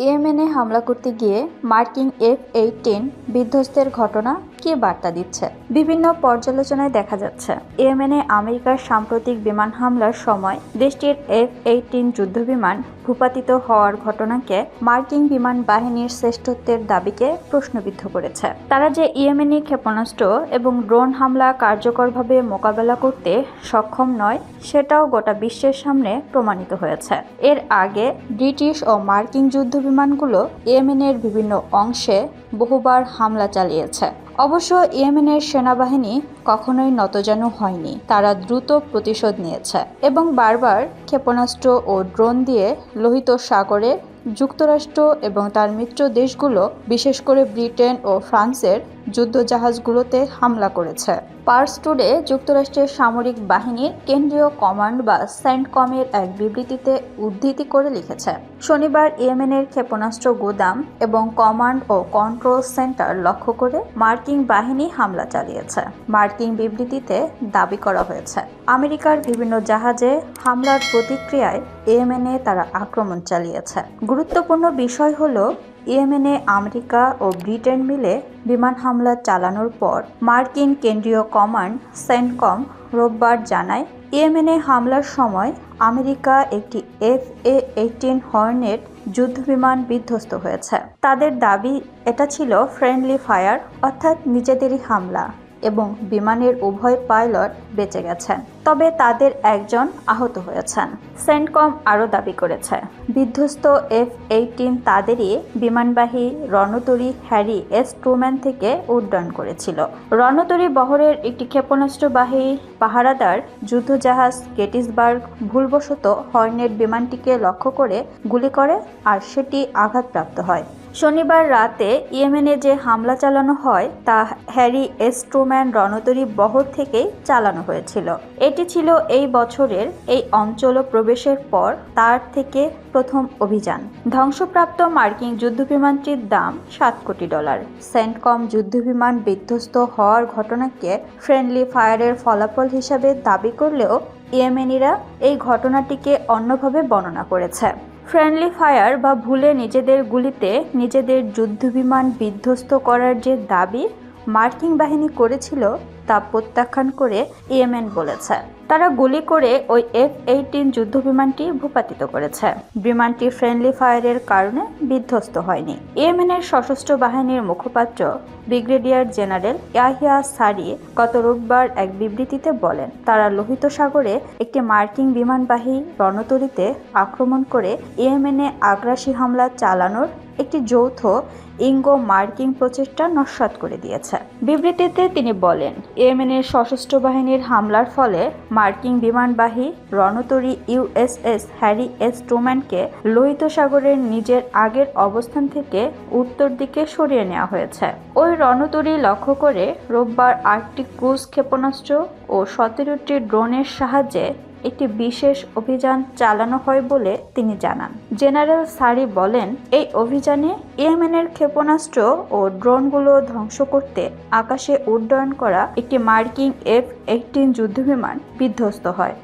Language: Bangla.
ইয়েমেনে হামলা করতে গিয়ে মার্কিন এফ এইটিন বিধ্বস্তের ঘটনা কি বার্তা দিচ্ছে। বিভিন্ন পর্যালোচনায় দেখা যাচ্ছে, ইয়েমেনে আমেরিকার সাম্প্রতিক বিমান হামলার সময় দেশটির এফ এইটিন যুদ্ধবিমান ভূপাতিত হওয়ার ঘটনাকে মার্কিন বিমান বাহিনীর শ্রেষ্ঠত্বের দাবিকে প্রশ্নবিদ্ধ করেছে। তারা যে ইয়েমেনি ক্ষেপণাস্ত্র এবং ড্রোন হামলা কার্যকরভাবে মোকাবেলা করতে সক্ষম নয়, সেটাও গোটা বিশ্বের সামনে প্রমাণিত হয়েছে। এর আগে ব্রিটিশ ও মার্কিন যুদ্ধ বিমানগুলো ইয়েমেনের বিভিন্ন অংশে বহুবার হামলা চালিয়েছে। অবশ্য ইয়েমেনের সেনাবাহিনী কখনোই নতজানু হয়নি। তারা দ্রুত প্রতিশোধ নিয়েছে এবং বারবার ক্ষেপণাস্ত্র ও ড্রোন দিয়ে লোহিত সাগরে যুক্তরাষ্ট্র এবং তার মিত্র দেশগুলো, বিশেষ করে ব্রিটেন ও ফ্রান্সের যুদ্ধজাহাজগুলোতে হামলা করেছে। পার্স টুডে যুক্তরাষ্ট্রের সামরিক বাহিনীর কেন্দ্রীয় কমান্ড বা সেন্টকমের এক বিবৃতিতে উদ্ধৃতি করে লিখেছে, শনিবার ইয়েমেনের ক্ষেপণাস্ত্র গোদাম এবং কমান্ড ও কন্ট্রোল সেন্টার লক্ষ্য করে মার্কিন বাহিনী হামলা চালিয়েছে। মার্কিন বিবৃতিতে দাবি করা হয়েছে, আমেরিকার বিভিন্ন জাহাজে হামলার প্রতিক্রিয়ায় ইয়েমেনে তারা আক্রমণ চালিয়েছে। গুরুত্বপূর্ণ বিষয় হলো, ইয়েমেনে আমেরিকা ও ব্রিটেন মিলে বিমান হামলা চালানোর পর মার্কিন কেন্দ্রীয় কমান্ড সেন্টকম রোববার জানায়, ইয়েমেনে হামলার সময় আমেরিকা একটি এফ এ এইটিন হর্নেট যুদ্ধবিমান বিধ্বস্ত হয়েছে। তাদের দাবি, এটা ছিল ফ্রেন্ডলি ফায়ার, অর্থাৎ নিজেদেরই হামলা। এবং বিমানের উভয় পাইলট বেঁচে গেছেন, তবে তাদের একজন আহত হয়েছেন। সেন্টকম আরও দাবি করেছে, বিধ্বস্ত এফ এইটিন তাদেরই বিমানবাহী রণতরী হ্যারি এস ট্রুম্যান থেকে উড্ডয়ন করেছিল। রণতরী বহরের একটি ক্ষেপণাস্ত্রবাহী পাহারাদার যুদ্ধজাহাজ গেটিসবার্গ ভুলবশত হর্নেট বিমানটিকে লক্ষ্য করে গুলি করে, আর সেটি আঘাতপ্রাপ্ত হয়। শনিবার রাতে ইয়েমেনে যে হামলা চালানো হয়, তা হ্যারি এস্ট্রোম্যান রণতরী বহর থেকেই চালানো হয়েছিল। এটি ছিল এই বছরের এই অঞ্চল প্রবেশের পর তার থেকে প্রথম অভিযান। ধ্বংসপ্রাপ্ত মার্কিন যুদ্ধবিমানটির দাম সাত কোটি ডলার। সেন্টকম যুদ্ধবিমান বিধ্বস্ত হওয়ার ঘটনাকে ফ্রেন্ডলি ফায়ারের ফলাফল হিসাবে দাবি করলেও ইয়েমেনিরা এই ঘটনাটিকে অন্যভাবে বর্ণনা করেছে। ফ্রেন্ডলি ফায়ার বা ভুলে নিজেদের গুলিতে নিজেদের যুদ্ধবিমান বিধ্বস্ত করার যে দাবি মার্কিন বাহিনী করেছিল তা প্রত্যাখ্যান করে ইয়েমেন বলেছে। তারা গুলি করে ওই এফ এইটিন যুদ্ধবিমানটি ভূপাতিত করেছে। বিমানটি ফ্রেন্ডলি ফায়ারের কারণে বিধ্বস্ত হয়নি। ইয়েমেনের সশস্ত্র বাহিনীর মুখপাত্র ব্রিগেডিয়ার জেনারেল ইয়াহিয়া সারি গত রোববার এক বিবৃতিতে বলেন, তারা লোহিত সাগরে একটি মার্কিন বিমানবাহী রণতরীতে আক্রমণ করে ইয়েমেনে আগ্রাসী হামলা চালানোর একটি যৌথ ইঙ্গো মার্কিন প্রচেষ্টা নস্বাত করে দিয়েছে। বিবৃতিতে তিনি বলেন ইয়েমেনের সশস্ত্র বাহিনীর হামলার ফলে মার্কিন বিমানবাহী রণতরী ইউএসএস হ্যারি এস ট্রুম্যানকে লোহিত সাগরের নিজের আগের অবস্থান থেকে উত্তর দিকে সরিয়ে নেওয়া হয়েছে। ওই রণতরী লক্ষ্য করে রোববার আর্কটিক ক্রুজ ক্ষেপণাস্ত্র ও সতেরোটি ড্রোনের সাহায্যে একটি বিশেষ অভিযান চালানো হয় বলে তিনি জানান। জেনারেল সারি বলেন, এই অভিযানে ইয়েমেনের ক্ষেপণাস্ত্র ও ড্রোনগুলো ধ্বংস করতে আকাশে উড্ডয়ন করা একটি মার্কিং এফ এইটিন যুদ্ধবিমান বিধ্বস্ত হয়।